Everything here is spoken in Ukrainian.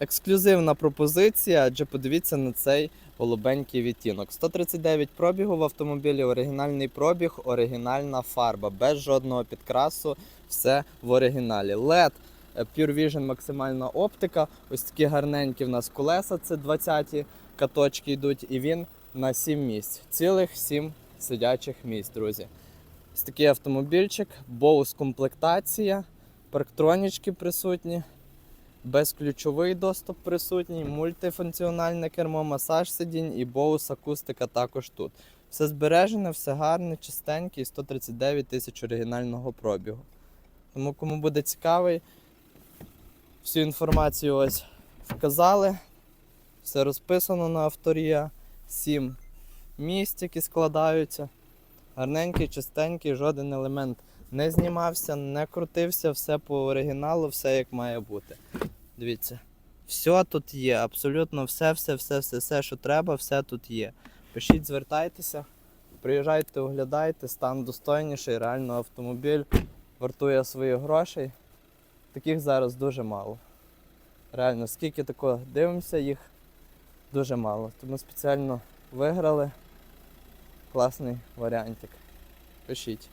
Ексклюзивна пропозиція, адже подивіться на цей голубенький відтінок. 139 пробігу в автомобілі, оригінальний пробіг, оригінальна фарба, без жодного підкрасу, все в оригіналі. LED, е, Pure Vision максимальна оптика. Ось такі гарненькі в нас колеса, це 20-ті каточки йдуть, і він на 7 місць. Цілих 7 сидячих місць, друзі. Ось такий автомобільчик, боус комплектація, парктронічки присутні. Безключовий доступ присутній, мультифункціональне кермо, масаж сидінь і боус акустика також тут. Все збережене, все гарне, чистеньке і 139 тисяч оригінального пробігу. Тому кому буде цікавий, всю інформацію ось вказали. Все розписано на авторія. Сім місць, які складаються. Гарненький, чистенький, жоден елемент не знімався, не крутився, все по оригіналу, все як має бути. Дивіться, все тут є, абсолютно все, все, все, все, все, що треба, все тут є. Пишіть, звертайтеся, приїжджайте, оглядайте, стан достойніший, реально автомобіль вартує своїх грошей. Таких зараз дуже мало. Реально, скільки такого дивимося, їх дуже мало. Тому спеціально виграли класний варіантик. Пишіть.